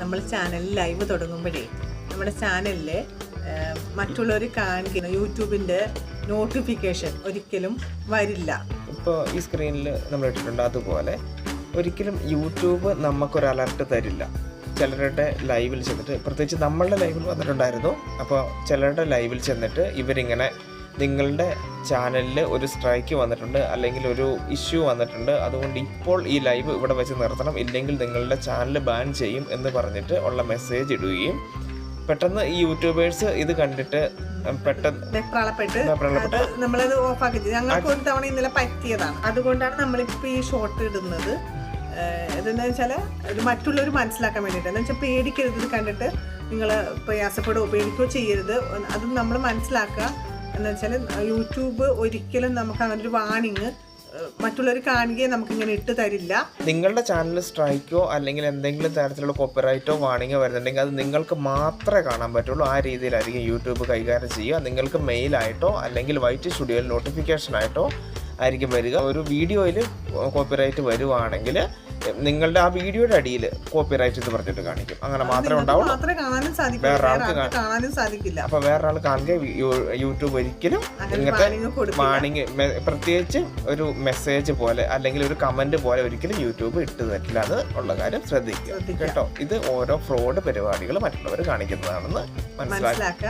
നമ്മൾ channel live തുടങ്ങുമ്പോഴേ നമ്മുടെ ചാനലിൽ മറ്റുള്ളവർ കാണിക്കുന്ന യൂട്യൂബിന്റെ നോട്ടിഫിക്കേഷൻ ഒരിക്കലും വരില്ല. ഇപ്പോൾ ഈ സ്ക്രീനിൽ നമ്മൾ ഇട്ടിട്ടുണ്ട് അതുപോലെ ഒരിക്കലും യൂട്യൂബ് നമുക്കൊരു അലർട്ട് തരില്ല. ചിലരുടെ ലൈവിൽ ചെന്നിട്ട് പ്രത്യേകിച്ച് നമ്മളുടെ ലൈവിൽ വന്നിട്ടുണ്ടായിരുന്നു. അപ്പോൾ ചിലരുടെ ലൈവിൽ ചെന്നിട്ട് ഇവരിങ്ങനെ നിങ്ങളുടെ ചാനലിൽ ഒരു സ്ട്രൈക്ക് വന്നിട്ടുണ്ട് അല്ലെങ്കിൽ ഒരു ഇഷ്യൂ വന്നിട്ടുണ്ട്. അതുകൊണ്ട് ഇപ്പോൾ ഈ ലൈവ് ഇവിടെ വെച്ച് നിർത്തണം. ഇല്ലെങ്കിൽ നിങ്ങളുടെ ചാനൽ ബാൻ ചെയ്യും എന്ന് പറഞ്ഞിട്ട് ഉള്ള മെസ്സേജ് ഇടുകയും പെട്ടെന്ന് ഈ യൂട്യൂബേഴ്സ് ഇത് കണ്ടിട്ട് പെട്ടെന്ന് അത് നമ്മളത് ഓഫാക്കി ഞങ്ങൾക്ക് ഒരു തവണ ഇന്നലെ പറ്റിയതാണ്. അതുകൊണ്ടാണ് നമ്മളിപ്പോൾ ഈ ഷോർട്ട് ഇടുന്നത്. ഇതെന്ന് വെച്ചാൽ ഒരു മറ്റുള്ളവർ മനസ്സിലാക്കാൻ വേണ്ടിയിട്ട്. എന്ന് വെച്ചാൽ പേടിക്കരുത് ഇത് കണ്ടിട്ട്. നിങ്ങൾ പ്രയാസപ്പെടുകയോ പേടിക്കുകയോ ചെയ്യരുത്. അത് നമ്മൾ മനസ്സിലാക്കുക. എന്ന് വെച്ചാൽ യൂട്യൂബ് ഒരിക്കലും നമുക്ക് അങ്ങനെ ഒരു വാണിങ് മറ്റുള്ളവർ കാണുകയും നമുക്ക് ഇങ്ങനെ ഇട്ട് തരില്ല. നിങ്ങളുടെ ചാനൽ സ്ട്രൈക്കോ അല്ലെങ്കിൽ എന്തെങ്കിലും തരത്തിലുള്ള കോപ്പിറൈറ്റോ വാണിങ്ങോ വരുന്നുണ്ടെങ്കിൽ അത് നിങ്ങൾക്ക് മാത്രമേ കാണാൻ പറ്റുള്ളൂ. ആ രീതിയിലായിരിക്കും യൂട്യൂബ് കൈകാര്യം ചെയ്യുക. നിങ്ങൾക്ക് മെയിലായിട്ടോ അല്ലെങ്കിൽ വൈറ്റ് സ്റ്റുഡിയോയിൽ നോട്ടിഫിക്കേഷനായിട്ടോ ആയിരിക്കും വരിക. ഒരു വീഡിയോയിൽ കോപ്പിറൈറ്റ് വരുവാണെങ്കിൽ നിങ്ങളുടെ ആ വീഡിയോയുടെ അടിയിൽ കോപ്പിറൈറ്റ് എന്ന് പറഞ്ഞിട്ട് കാണിക്കും. അങ്ങനെ മാത്രമേ ഉണ്ടാവും ഉണ്ടാവുള്ളൂ. മാത്രമേ കാണാനും സാധിക്കില്ല. അപ്പോൾ വേറൊരാൾ കാണുക യൂട്യൂബ് ഒരിക്കലും ഇങ്ങനത്തെ വാണിംഗ് പ്രത്യേകിച്ച് ഒരു മെസ്സേജ് പോലെ അല്ലെങ്കിൽ ഒരു കമന്റ് പോലെ ഒരിക്കലും യൂട്യൂബ് ഇട്ട് തരില്ല എന്ന് ഉള്ള കാര്യം ശ്രദ്ധിക്കുക. ശ്രദ്ധിക്കുക. കേട്ടോ? ഇത് ഓരോ ഫ്രോഡ് പരിപാടികൾ മറ്റുള്ളവർ കാണിക്കുന്നതാണെന്ന് മനസ്സിലാക്കി. മനസ്സിലാക്കുക.